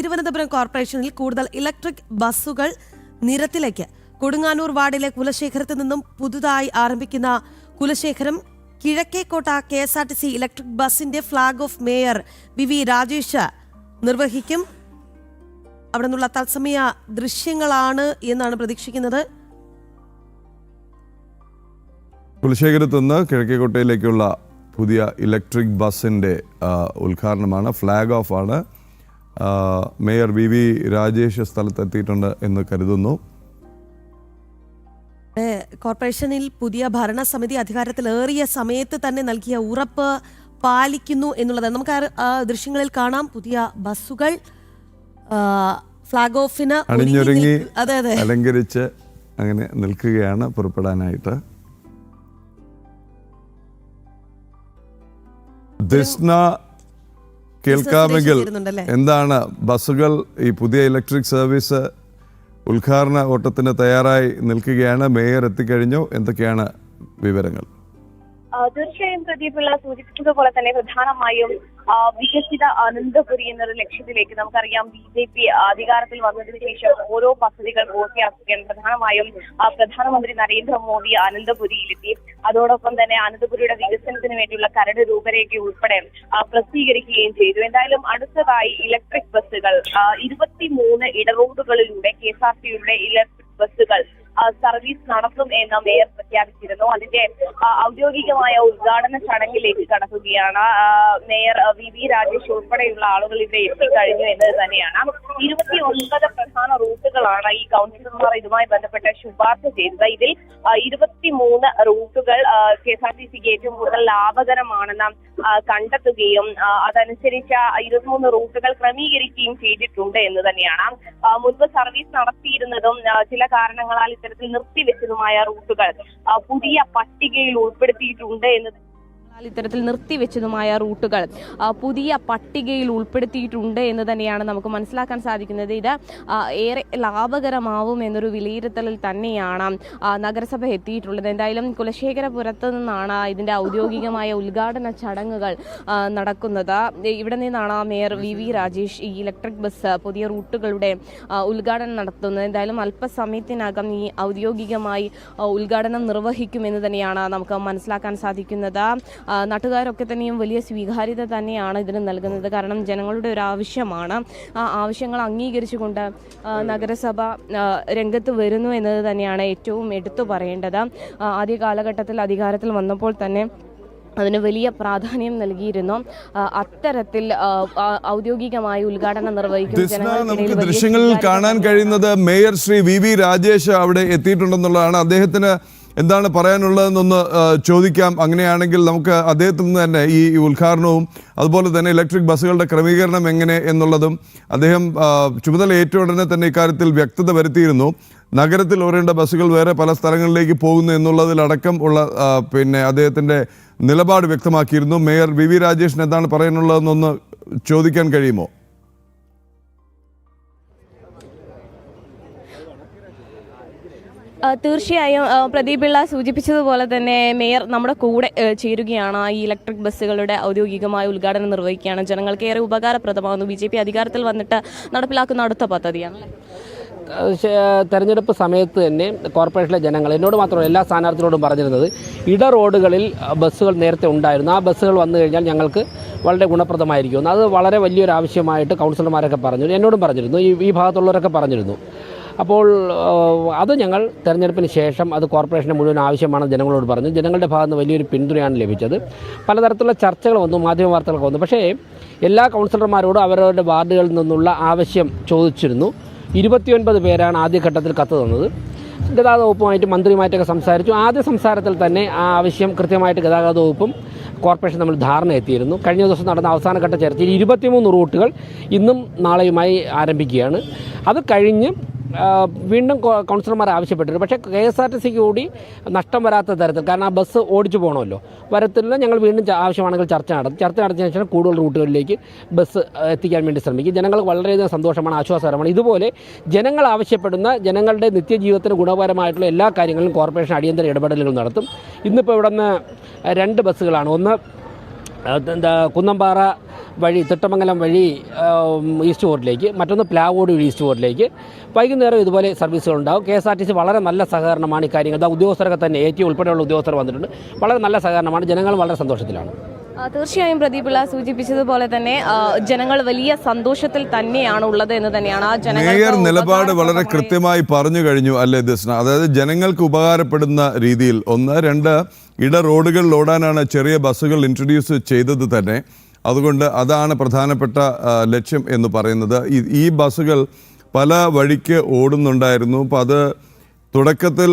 തിരുവനന്തപുരം കോർപ്പറേഷനിൽ കൂടുതൽ ഇലക്ട്രിക് ബസ്സുകൾ നിരത്തിലേക്ക് കൊടുങ്ങാനൂർ വാർഡിലെ കുലശേഖരത്ത് നിന്നും പുതുതായി ആരംഭിക്കുന്ന Kulasekharam Kizhakkekotta K S R T C electric ബസിന്റെ flag off mayor V V Rajesh നിർവഹിക്കും. അവിടെ നിന്നുള്ള തത്സമയ ദൃശ്യങ്ങളാണ് എന്നാണ് പ്രതീക്ഷിക്കുന്നത്. കുലശേഖരത്ത് നിന്ന് കിഴക്കേക്കോട്ടയിലേക്കുള്ള പുതിയ ഇലക്ട്രിക് ബസ്സിന്റെ ഉദ്ഘാടനമാണ് ഫ്ലാഗ് ഓഫ് ആണ് മേയർ വി വി രാജേഷ് സ്ഥലത്തെത്തിയിട്ടുണ്ട് എന്ന് കരുതുന്നു. കോർപ്പറേഷനിൽ പുതിയ ഭരണസമിതി അധികാരത്തിലേറിയ സമയത്ത് തന്നെ നൽകിയ ഉറപ്പ് പാലിക്കുന്നു എന്നുള്ളത്. നമുക്ക് ദൃശ്യങ്ങളിൽ കാണാം. പുതിയ ബസ്സുകൾ ഫ്ലാഗ് ഓഫിന് അണിഞ്ഞൊരുങ്ങി അതെ അതെ. അലങ്കരിച്ച് അങ്ങനെ നിൽക്കുകയാണ് പുറപ്പെടാനായിട്ട്. ദിസ്ന കേൾക്കാമെങ്കിൽ എന്താണ് ബസ്സുകൾ ഈ പുതിയ ഇലക്ട്രിക് സർവീസ് ഉദ്ഘാടന ഓട്ടത്തിന് തയ്യാറായി നിൽക്കുകയാണ്? മേയർ എത്തിക്കഴിഞ്ഞു. എന്തൊക്കെയാണ് വിവരങ്ങൾ? തീർച്ചയായും പ്രദീപിള്ള സൂചിപ്പിച്ചതുപോലെ തന്നെ പ്രധാനമായും വികസിത അനന്തപുരി എന്നൊരു ലക്ഷ്യത്തിലേക്ക് നമുക്കറിയാം. ബി ജെ പി അധികാരത്തിൽ വന്നതിന് ശേഷം ഓരോ പദ്ധതികൾ പൂർത്തിയാക്കുകയാണ്. പ്രധാനമായും പ്രധാനമന്ത്രി നരേന്ദ്രമോദി അനന്തപുരിയിലെത്തി. അതോടൊപ്പം തന്നെ അനന്തപുരിയുടെ വികസനത്തിന് വേണ്ടിയുള്ള കരട് രൂപരേഖ ഉൾപ്പെടെ പ്രസിദ്ധീകരിക്കുകയും ചെയ്തു. എന്തായാലും അടുത്തതായി ഇലക്ട്രിക് ബസ്സുകൾ ഇരുപത്തിമൂന്ന് ഇടറോഡുകളിലൂടെ കെ എസ് ആർ ടിയുടെ ഇലക്ട്രിക് ബസ്സുകൾ സർവീസ് നടത്തും എന്ന് മേയർ പ്രഖ്യാപിച്ചിരുന്നു. അതിന്റെ ഔദ്യോഗികമായ ഉദ്ഘാടന ചടങ്ങിലേക്ക് കടക്കുകയാണ്. മേയർ വി വി രാജേഷ് ഉൾപ്പെടെയുള്ള ആളുകൾ ഇവിടെ എത്തിക്കഴിഞ്ഞു എന്നത് തന്നെയാണ്. ഇരുപത്തി ഒൻപത് പ്രധാന റൂട്ടുകളാണ് ഈ കൗൺസിലർമാർ ഇതുമായി ബന്ധപ്പെട്ട് ശുപാർശ ചെയ്തത്. ഇതിൽ ഇരുപത്തിമൂന്ന് റൂട്ടുകൾ കെ എസ് ആർ ടി സിക്ക് ഏറ്റവും കൂടുതൽ ലാഭകരമാണെന്ന് കണ്ടെത്തുകയും അതനുസരിച്ച് ഇരുപത്തിമൂന്ന് റൂട്ടുകൾ ക്രമീകരിക്കുകയും ചെയ്തിട്ടുണ്ട് എന്ന് തന്നെയാണ്. മുൻപ് സർവീസ് നടത്തിയിരുന്നതും ചില കാരണങ്ങളാൽ ഇത്തരത്തിൽ നിർത്തിവെച്ചതുമായ റൂട്ടുകൾ പുതിയ പട്ടികയിൽ ഉൾപ്പെടുത്തിയിട്ടുണ്ട് എന്ന് എന്നാൽ ഇത്തരത്തിൽ നിർത്തിവെച്ചതുമായ റൂട്ടുകൾ പുതിയ പട്ടികയിൽ ഉൾപ്പെടുത്തിയിട്ടുണ്ട് എന്ന് തന്നെയാണ് നമുക്ക് മനസ്സിലാക്കാൻ സാധിക്കുന്നത്. ഇത് ഏറെ ലാഭകരമാവും എന്നൊരു വിലയിരുത്തലിൽ തന്നെയാണ് നഗരസഭ എത്തിയിട്ടുള്ളത്. എന്തായാലും കുലശേഖരപുരത്ത് നിന്നാണ് ഇതിന്റെ ഔദ്യോഗികമായ ഉദ്ഘാടന ചടങ്ങുകൾ നടക്കുന്നത്. ഇവിടെ നിന്നാണ് മേയർ വി വി രാജേഷ് ഈ ഇലക്ട്രിക് ബസ് പുതിയ റൂട്ടുകളുടെ ഉദ്ഘാടനം നടത്തുന്നത്. എന്തായാലും അല്പസമയത്തിനകം ഈ ഔദ്യോഗികമായി ഉദ്ഘാടനം നിർവഹിക്കുമെന്ന് തന്നെയാണ് നമുക്ക് മനസ്സിലാക്കാൻ സാധിക്കുന്നത്. നാട്ടുകാരൊക്കെ തന്നെയും വലിയ സ്വീകാര്യത തന്നെയാണ് ഇതിന് നൽകുന്നത്. കാരണം ജനങ്ങളുടെ ഒരു ആവശ്യമാണ്. ആ ആവശ്യങ്ങൾ അംഗീകരിച്ചുകൊണ്ട് നഗരസഭ രംഗത്ത് വരുന്നു എന്നത് തന്നെയാണ് ഏറ്റവും എടുത്തു പറയേണ്ടത്. ആദ്യ കാലഘട്ടത്തിൽ അധികാരത്തിൽ വന്നപ്പോൾ തന്നെ അതിന് വലിയ പ്രാധാന്യം നൽകിയിരുന്നു. അത്തരത്തിൽ ഔദ്യോഗികമായി ഉദ്ഘാടനം നിർവഹിക്കും നമുക്ക് ദൃശ്യങ്ങളിൽ കാണാൻ കഴിയുന്നത് mayor Shri V V Rajesh അവിടെ എത്തിയിട്ടുണ്ടെന്നുള്ളതാണ്. അദ്ദേഹത്തിന് എന്താണ് പറയാനുള്ളതെന്നൊന്ന് ചോദിക്കാം. അങ്ങനെയാണെങ്കിൽ നമുക്ക് അദ്ദേഹത്തിൽ നിന്ന് തന്നെ ഈ ഉദ്ഘാടനവും അതുപോലെ തന്നെ ഇലക്ട്രിക് ബസ്സുകളുടെ ക്രമീകരണം എങ്ങനെ എന്നുള്ളതും അദ്ദേഹം ചുമതല ഏറ്റ ഉടനെ തന്നെ ഇക്കാര്യത്തിൽ വ്യക്തത വരുത്തിയിരുന്നു. നഗരത്തിൽ ഓരേണ്ട ബസ്സുകൾ വേറെ പല സ്ഥലങ്ങളിലേക്ക് പോകുന്നു എന്നുള്ളതിലടക്കം ഉള്ള പിന്നെ അദ്ദേഹത്തിന്റെ നിലപാട് വ്യക്തമാക്കിയിരുന്നു. മേയർ വി വി രാജേഷിന് എന്താണ് പറയാനുള്ളതെന്നൊന്ന് ചോദിക്കാൻ കഴിയുമോ? തീർച്ചയായും പ്രദീപ് പിള്ള സൂചിപ്പിച്ചതുപോലെ തന്നെ മേയർ നമ്മുടെ കൂടെ ചേരുകയാണ്. ഈ ഇലക്ട്രിക് ബസ്സുകളുടെ ഔദ്യോഗികമായ ഉദ്ഘാടനം നിർവഹിക്കുകയാണ്. ജനങ്ങൾക്ക് ഏറെ ഉപകാരപ്രദമാകുന്നു. ബി ജെ പി അധികാരത്തിൽ വന്നിട്ട് നടപ്പിലാക്കുന്ന അടുത്ത പദ്ധതിയാണ്? തെരഞ്ഞെടുപ്പ് സമയത്ത് തന്നെ കോർപ്പറേഷനിലെ ജനങ്ങൾ എന്നോട് മാത്രമല്ല എല്ലാ സ്ഥാനാർത്ഥികളോടും പറഞ്ഞിരുന്നത് ഇട റോഡുകളിൽ ബസ്സുകൾ നേരത്തെ ഉണ്ടായിരുന്നു. ആ ബസ്സുകൾ വന്നു കഴിഞ്ഞാൽ ഞങ്ങൾക്ക് വളരെ ഗുണപ്രദമായിരിക്കും. അത് വളരെ വലിയൊരു ആവശ്യമായിട്ട് കൗൺസിലർമാരൊക്കെ പറഞ്ഞു. എന്നോടും പറഞ്ഞിരുന്നു. ഈ ഈ ഭാഗത്തുള്ളവരൊക്കെ പറഞ്ഞിരുന്നു. അപ്പോൾ അത് ഞങ്ങൾ തെരഞ്ഞെടുപ്പിന് ശേഷം അത് കോർപ്പറേഷന്റെ മുഴുവൻ ആവശ്യമാണെന്ന് ജനങ്ങളോട് പറഞ്ഞു. ജനങ്ങളുടെ ഭാഗത്ത് വലിയൊരു പിന്തുണയാണ് ലഭിച്ചത്. പലതരത്തിലുള്ള ചർച്ചകൾ വന്നു മാധ്യമ വാർത്തകളൊക്കെ വന്നു. പക്ഷേ എല്ലാ കൗൺസിലർമാരോടും അവരവരുടെ വാർഡുകളിൽ നിന്നുള്ള ആവശ്യം ചോദിച്ചിരുന്നു. ഇരുപത്തിയൊൻപത് പേരാണ് ആദ്യഘട്ടത്തിൽ കത്ത് തന്നത്. ഗതാഗത വകുപ്പുമായിട്ട് മന്ത്രിയുമായിട്ടൊക്കെ സംസാരിച്ചു. ആദ്യ സംസാരത്തിൽ തന്നെ ആ ആവശ്യം കൃത്യമായിട്ട് ഗതാഗത വകുപ്പും കോർപ്പറേഷൻ നമ്മൾ ധാരണ എത്തിയിരുന്നു. കഴിഞ്ഞ ദിവസം നടന്ന അവസാനഘട്ട ചർച്ചയിൽ ഇരുപത്തിമൂന്ന് റൂട്ടുകൾ ഇന്നും നാളെയുമായി ആരംഭിക്കുകയാണ്. അത് കഴിഞ്ഞ് വീണ്ടും കൗൺസിലർമാർ ആവശ്യപ്പെട്ടിരുന്നു. പക്ഷേ കെ എസ് ആർ ടി സിക്ക് കൂടി നഷ്ടം വരാത്ത തരത്തിൽ കാരണം ആ ബസ് ഓടിച്ചു പോകണമല്ലോ വരത്തില്ല ഞങ്ങൾ വീണ്ടും ആവശ്യമാണെങ്കിൽ ചർച്ച നടത്തും. ചർച്ച നടത്തിയതിനു ശേഷം കൂടുതൽ റൂട്ടുകളിലേക്ക് ബസ് എത്തിക്കാൻ വേണ്ടി ശ്രമിക്കും. ജനങ്ങൾക്ക് വളരെയധികം സന്തോഷമാണ് ആശ്വാസകരമാണ്. ഇതുപോലെ ജനങ്ങൾ ആവശ്യപ്പെടുന്ന ജനങ്ങളുടെ നിത്യജീവിതത്തിന് ഗുണപരമായിട്ടുള്ള എല്ലാ കാര്യങ്ങളിലും കോർപ്പറേഷൻ അടിയന്തര ഇടപെടലുകൾ നടത്തും. ഇന്നിപ്പോൾ ഇവിടെ നിന്ന് രണ്ട് ബസ്സുകളാണ്. ഒന്ന് എന്താ കുന്നമ്പാറ വഴി തിട്ടമംഗലം വഴി ഈസ്റ്റ് വാർഡിലേക്ക് മറ്റൊന്ന് പ്ലാവോട് വഴി ഈസ്റ്റ് വാർഡിലേക്ക്. വൈകുന്നേരം ഇതുപോലെ സർവീസുകൾ ഉണ്ടാവും K S R T C വളരെ നല്ല സഹകരണമാണ് ഇക്കാര്യങ്ങൾ അതാ ഉദ്യോഗസ്ഥരൊക്കെ തന്നെ എ ടി ഉൾപ്പെടെയുള്ള ഉദ്യോഗസ്ഥർ വന്നിട്ടുണ്ട്. വളരെ നല്ല സഹകരണമാണ്. ജനങ്ങൾ വളരെ സന്തോഷത്തിലാണ്. തീർച്ചയായും പ്രദീപിള്ള സൂചിപ്പിച്ചതുപോലെ തന്നെ ജനങ്ങൾ വലിയ സന്തോഷത്തിൽ തന്നെയാണ് ഉള്ളത് എന്ന് തന്നെയാണ് ആ ജനങ്ങൾ മേയർ നിലപാട് വളരെ കൃത്യമായി പറഞ്ഞു കഴിഞ്ഞു അല്ലേ ദസ്ന അതായത് ജനങ്ങൾക്ക് ഉപകാരപ്പെടുന്ന രീതിയിൽ ഒന്ന്. രണ്ട് ഇട റോഡുകളിൽ ഓടാനാണ് ചെറിയ ബസ്സുകൾ ഇൻട്രൊഡ്യൂസ് ചെയ്തത് തന്നെ. അതുകൊണ്ട് അതാണ് പ്രധാനപ്പെട്ട ലക്ഷ്യം എന്ന് പറയുന്നത്. ഈ- ബസ്സുകൾ പല വഴിക്ക് ഓടുന്നുണ്ടായിരുന്നു. അപ്പോൾ അത് തുടക്കത്തിൽ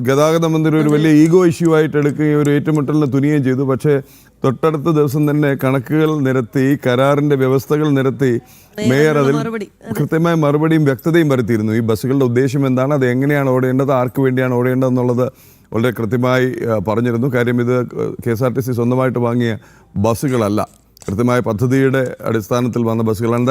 ഗതാഗത മന്ത്രി ഒരു വലിയ ഈഗോ ഇഷ്യൂ ആയിട്ട് എടുക്കുകയും ഒരു ഏറ്റുമുട്ടലിന് തുനിയുകയും ചെയ്തു. പക്ഷേ തൊട്ടടുത്ത ദിവസം തന്നെ കണക്കുകൾ നിരത്തി കരാറിന്റെ വ്യവസ്ഥകൾ നിരത്തി മേയർ അതിൽ. കൃത്യമായ മറുപടിയും വ്യക്തതയും വരുത്തിയിരുന്നു. ഈ ബസ്സുകളുടെ ഉദ്ദേശം എന്താണ്? അത് എങ്ങനെയാണ് ഓടേണ്ടത്? ആർക്ക് വേണ്ടിയാണ് ഓടേണ്ടത് എന്നുള്ളത് വളരെ കൃത്യമായി പറഞ്ഞിരുന്നു. കാര്യം ഇത് K S R T C സ്വന്തമായിട്ട് വാങ്ങിയ ബസ്സുകളല്ല. കൃത്യമായ പദ്ധതിയുടെ അടിസ്ഥാനത്തിൽ വന്ന ബസ്സുകളാണ്.